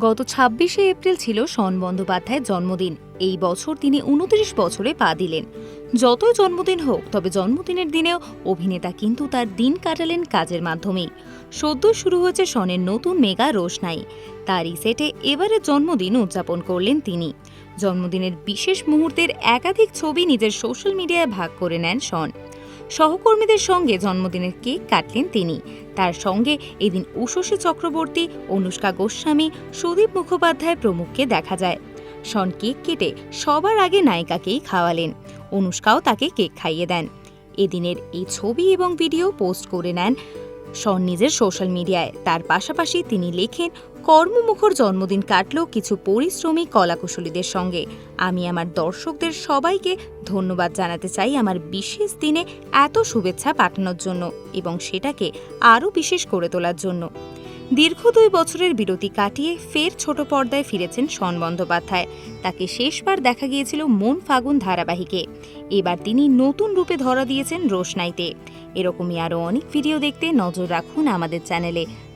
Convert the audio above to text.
গত ছাব্বিশে এপ্রিল ছিল শন বন্দ্যোপাধ্যায়ের জন্মদিন। এই বছর তিনি উনত্রিশ বছরে পা দিলেন। যতই জন্মদিন হোক, তবে জন্মদিনের দিনেও অভিনেতা কিন্তু তার দিন কাটালেন কাজের মাধ্যমেই। সদ্য শুরু হয়েছে শনের নতুন মেগা রোশনাই। তারই সেটে এবারের জন্মদিন উদযাপন করলেন তিনি। জন্মদিনের বিশেষ মুহূর্তের একাধিক ছবি নিজের সোশ্যাল মিডিয়ায় ভাগ করে নেন শন। সহকর্মীদের সঙ্গে জন্মদিনের কেক কাটলেন তিনি। তার সঙ্গে এদিন উষসী চক্রবর্তী, অনুষ্কা গোস্বামী, সুদীপ মুখোপাধ্যায় প্রমুখকে দেখা যায়। শন কেক কেটে সবার আগে নায়িকাকেই খাওয়ালেন। অনুষ্কাও তাকে কেক খাইয়ে দেন। এদিনের এই ছবি এবং ভিডিও পোস্ট করে নেন শন নিজের সোশ্যাল মিডিয়ায়। তার পাশাপাশি তিনি লেখেন কর্মমুখর জন্মদিন কাটলো কিছু পরিশ্রমী কলাকুশলীদের সঙ্গে। আমি আমার দর্শকদের সবাইকে ধন্যবাদ জানাতে চাই আমার বিশেষ দিনে এত শুভেচ্ছা পাঠানোর জন্য এবং সেটাকে আরও বিশেষ করে তোলার জন্য। দীর্ঘ দুই বছরের বিরতি কাটিয়ে ফের ছোট পর্দায় ফিরেছেন শন বন্দ্যোপাধ্যায়। তাকে শেষবার দেখা গিয়েছিল মন ফাগুন ধারাবাহিকে। এবার তিনি নতুন রূপে ধরা দিয়েছেন রোশনাইতে। এরকমই আরও অনেক ভিডিও দেখতে নজর রাখুন আমাদের চ্যানেলে।